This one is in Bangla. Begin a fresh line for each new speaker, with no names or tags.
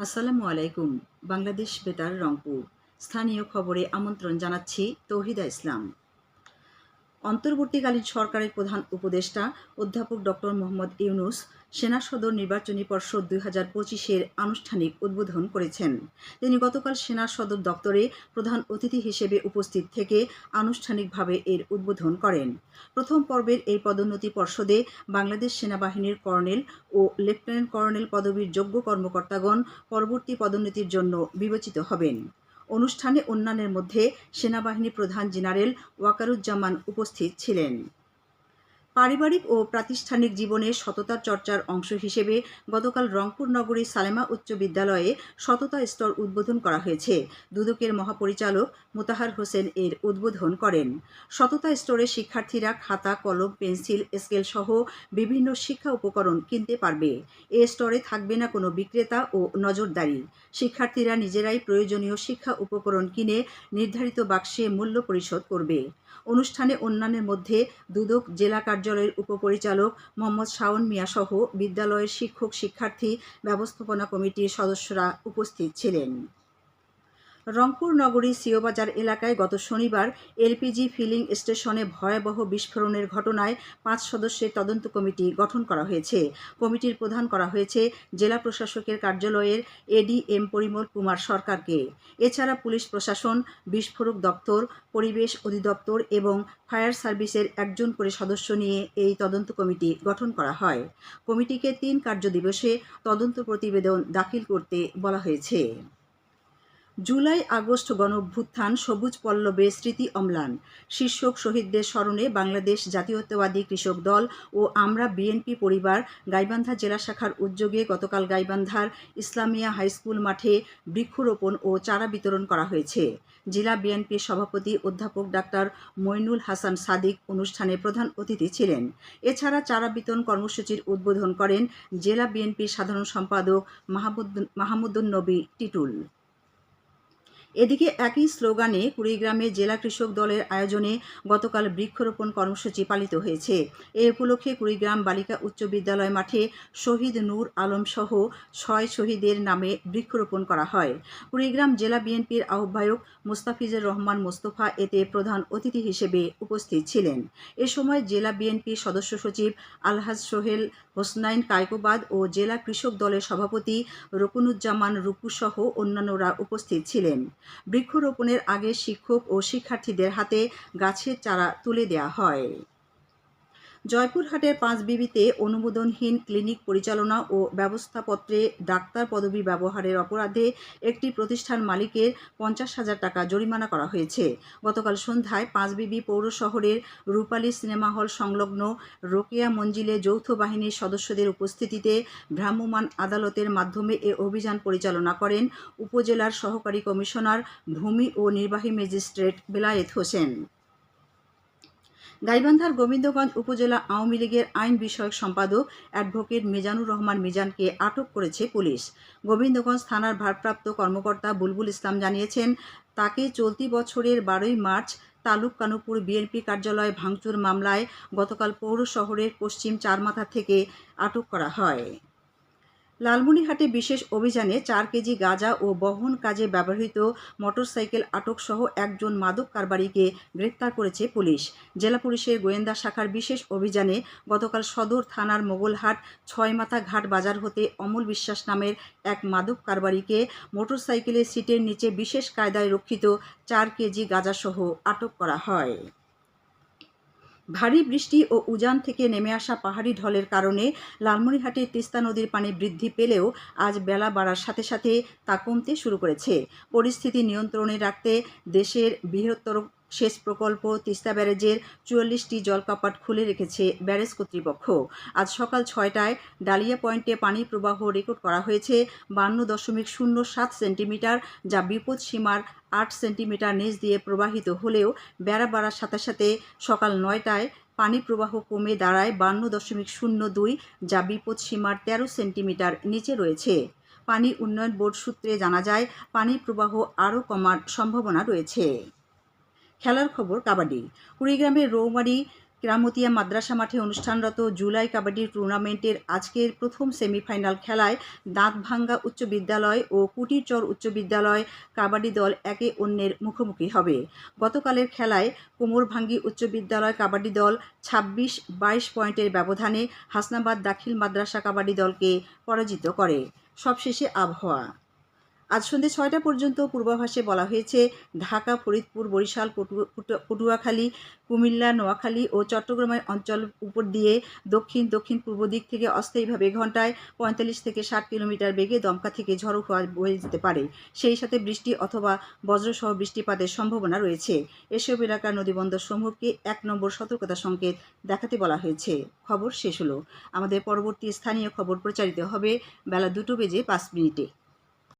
আসসালামু আলাইকুম বাংলাদেশ বেতার রংপুর। স্থানীয় খবরে আমন্ত্রণ জানাচ্ছি তৌহিদা ইসলাম। অন্তর্বর্তীকালীন সরকারের প্রধান উপদেষ্টা অধ্যাপক ডক্টর মোহাম্মদ ইউনুস সেনা সদর নির্বাচনী পর্ষদ দুই হাজার পঁচিশের আনুষ্ঠানিক উদ্বোধন করেছেন। তিনি গতকাল সেনা সদর দপ্তরে প্রধান অতিথি হিসেবে উপস্থিত থেকে আনুষ্ঠানিকভাবে এর উদ্বোধন করেন। প্রথম পর্বের এই পদোন্নতি পর্ষদে বাংলাদেশ সেনাবাহিনীর কর্নেল ও লেফটেন্যান্ট কর্নেল পদবীর যোগ্য কর্মকর্তাগণ পরবর্তী পদোন্নতির জন্য বিবেচিত হবেন। অনুষ্ঠানে অন্যান্যের মধ্যে সেনাবাহিনী প্রধান জেনারেল ওয়াকারুজ্জামান উপস্থিত ছিলেন। পারিবারিক ও প্রাতিষ্ঠানিক জীবনে সততার চর্চার অংশ হিসেবে গতকাল রংপুর নগরীর সালেমা উচ্চ বিদ্যালয়ে সততা স্তর উদ্বোধন করা হয়েছে। দুদকের মহাপরিচালক মোতাহার হোসেন এর উদ্বোধন করেন। সততা স্টোরে শিক্ষার্থীরা খাতা, কলম, পেন্সিল, স্কেল সহ বিভিন্ন শিক্ষা উপকরণ কিনতে পারবে। এ স্টোরে থাকবে না কোনো বিক্রেতা ও নজরদারি। শিক্ষার্থীরা নিজেরাই প্রয়োজনীয় শিক্ষা উপকরণ কিনে নির্ধারিত বাক্সে মূল্য পরিশোধ করবে। অনুষ্ঠানে অন্যান্যের মধ্যে দুদক জেলা কার্যালয়ের উপপরিচালক মোহাম্মদ শাওন মিয়া সহ বিদ্যালয়ের শিক্ষক শিক্ষার্থী ব্যবস্থাপনা কমিটির সদস্যরা উপস্থিত ছিলেন। রংপুর নগরী সিওবাজার এলাকায় গত শনিবার এলপিজি ফিলিং স্টেশনে ভয়াবহ বিস্ফোরণের ঘটনায় পাঁচ সদস্যের তদন্ত কমিটি গঠন করা হয়েছে। কমিটির প্রধান করা হয়েছে জেলা প্রশাসকের কার্যালয়ের এডিএম পরিমল কুমার সরকারকে। এছাড়া পুলিশ প্রশাসন, বিস্ফোরক দপ্তর, পরিবেশ অধিদপ্তর এবং ফায়ার সার্ভিসের একজন করে সদস্য নিয়ে এই তদন্ত কমিটি গঠন করা হয়। কমিটিকে তিন কার্যদিবসে তদন্ত প্রতিবেদন দাখিল করতে বলা হয়েছে। জুলাই আগস্ট গণঅভ্যুত্থান সবুজ পল্লবে স্মৃতি অম্লান। শীর্ষক শহীদদের স্মরণে বাংলাদেশ জাতীয়তাবাদী কৃষক দল ও আমরা বিএনপি পরিবার গাইবান্ধা জেলা শাখার উদ্যোগে গতকাল গাইবান্ধার ইসলামিয়া হাইস্কুল মাঠে বৃক্ষরোপণ ও চারা বিতরণ করা হয়েছে। জেলা বিএনপির সভাপতি অধ্যাপক ডাক্তার মইনুল হাসান সাদিক অনুষ্ঠানে প্রধান অতিথি ছিলেন। এছাড়া চারা বিতরণ কর্মসূচির উদ্বোধন করেন জেলা বিএনপির সাধারণ সম্পাদক মাহমুদ মাহমুদুন নবী টিটুল। এদিকে একই স্লোগানে কুড়িগ্রামে জেলা কৃষক দলের আয়োজনে গতকাল বৃক্ষরোপণ কর্মসূচি পালিত হয়েছে। এ উপলক্ষে কুড়িগ্রাম বালিকা উচ্চ বিদ্যালয় মাঠে শহীদ নূর আলম সহ ছয় শহীদের নামে বৃক্ষরোপণ করা হয়। কুড়িগ্রাম জেলা বিএনপির আহ্বায়ক মুস্তাফিজুর রহমান মোস্তফা এতে প্রধান অতিথি হিসেবে উপস্থিত ছিলেন। এ সময় জেলা বিএনপির সদস্য সচিব আলহাজ সোহেল হোসনাইন কায়কোবাদ ও জেলা কৃষক দলের সভাপতি রকুনুজ্জামান রুকুসহ অন্যান্যরা উপস্থিত ছিলেন। বৃক্ষরোপণের আগে শিক্ষক ও শিক্ষার্থীদের হাতে গাছের চারা তুলে দেয়া হয়। জয়পুরহাটের পাঁচ বিবিতে অনুমোদনহীন ক্লিনিক পরিচালনা ও ব্যবস্থাপত্রে ডাক্তার পদবি ব্যবহারের অপরাধে একটি প্রতিষ্ঠান মালিকের পঞ্চাশ হাজার টাকা জরিমানা করা হয়েছে। গতকাল সন্ধ্যায় পাঁচবিবি পৌর শহরের রূপালী সিনেমা হল সংলগ্ন রোকেয়া মঞ্জিলে যৌথ বাহিনীর সদস্যদের উপস্থিতিতে ভ্রাম্যমাণ আদালতের মাধ্যমে এ অভিযান পরিচালনা করেন উপজেলার সহকারী কমিশনার ভূমি ও নির্বাহী ম্যাজিস্ট্রেট বেলায়েত হোসেন। গাইবান্ধার গোবিন্দগঞ্জ উপজেলা আওয়ামী লীগের আইন বিষয়ক সম্পাদক অ্যাডভোকেট মিজানুর রহমান মিজানকে আটক করেছে পুলিশ। গোবিন্দগঞ্জ থানার ভারপ্রাপ্ত কর্মকর্তা বুলবুল ইসলাম জানিয়েছেন, তাকে চলতি বছরের বারোই মার্চ তালুক কানুপুর বিএনপি কার্যালয় ভাঙচুর মামলায় গতকাল পৌর শহরের পশ্চিম চারমাথা থেকে আটক করা হয়। লালমনিরহাটে বিশেষ অভিযানে চার কেজি গাঁজা ও বহন কাজে ব্যবহৃত মোটরসাইকেল আটকসহ একজন মাদক কারবারিকে গ্রেপ্তার করেছে পুলিশ। জেলা পুলিশের গোয়েন্দা শাখার বিশেষ অভিযানে গতকাল সদর থানার মোগলহাট ছয়মাথা ঘাট বাজার হতে অমল বিশ্বাস নামের এক মাদক কারবারিকে মোটরসাইকেলের সিটের নিচে বিশেষ কায়দায় রক্ষিত চার কেজি গাঁজাসহ আটক করা হয়। ভারী বৃষ্টি ও উজান থেকে নেমে আসা পাহাড়ি ঢলের কারণে লালমনিরহাটের তিস্তা নদীর পানি বৃদ্ধি পেলেও আজ বেলা বাড়ার সাথে সাথে তা কমতে শুরু করেছে। পরিস্থিতি নিয়ন্ত্রণে রাখতে দেশের বৃহত্তর সেচ প্রকল্প তিস্তা ব্যারেজের চুয়াল্লিশটি জলকাপাট খুলে রেখেছে ব্যারেজ কর্তৃপক্ষ। আজ সকাল ছয়টায় ডালিয়া পয়েন্টে পানি প্রবাহ রেকর্ড করা হয়েছে বান্ন দশমিক শূন্য সাত সেন্টিমিটার, যা বিপদ সীমার আট সেন্টিমিটার নিচ দিয়ে প্রবাহিত হলেও বেড়া বাড়ার সাথে সাথে সকাল নয়টায় পানি প্রবাহ কমে দাঁড়ায় বান্ন দশমিক শূন্য দুই, যা বিপদ সীমার তেরো সেন্টিমিটার নিচে রয়েছে। পানি উন্নয়ন বোর্ড সূত্রে জানা যায়, পানি প্রবাহ আরও কমার সম্ভাবনা রয়েছে। খেলার খবর কাবাডি। কুড়িগ্রামের রৌমারি কেরামতিয়া মাদ্রাসা মাঠে অনুষ্ঠানরত জুলাই কাবাডি টুর্নামেন্টের আজকের প্রথম সেমিফাইনাল খেলায় দাঁতভাঙ্গা উচ্চ বিদ্যালয় ও কুটিরচর উচ্চ বিদ্যালয় কাবাডি দল একে অন্যের মুখোমুখি হবে। গতকালের খেলায় কোমরভাঙ্গি উচ্চ বিদ্যালয় কাবাডি দল ছাব্বিশ বাইশ পয়েন্টের ব্যবধানে হাসনাবাদ দাখিল মাদ্রাসা কাবাডি দলকে পরাজিত করে। সবশেষে আবহাওয়া। আজ সন্ধ্যে ছয়টা পর্যন্ত পূর্বাভাসে বলা হয়েছে, ঢাকা, ফরিদপুর, বরিশাল পটু- পটু- পটুয়াখালী, কুমিল্লা, নোয়াখালী ও চট্টগ্রামের অঞ্চল উপর দিয়ে দক্ষিণ দক্ষিণ পূর্ব দিক থেকে অস্থায়ীভাবে ঘন্টায় পঁয়তাল্লিশ থেকে ষাট কিলোমিটার বেগে দমকা থেকে ঝড়ো হওয়া বয়ে যেতে পারে। সেই সাথে বৃষ্টি অথবা বজ্রসহ বৃষ্টিপাতের সম্ভাবনা রয়েছে। এসব এলাকার নদীবন্দর সমূহকে এক নম্বর সতর্কতা সংকেত দেখাতে বলা হয়েছে। খবর শেষ হলো। আমাদের পরবর্তী স্থানীয় খবর প্রচারিত হবে বেলা দুটো বেজে পাঁচ মিনিটে।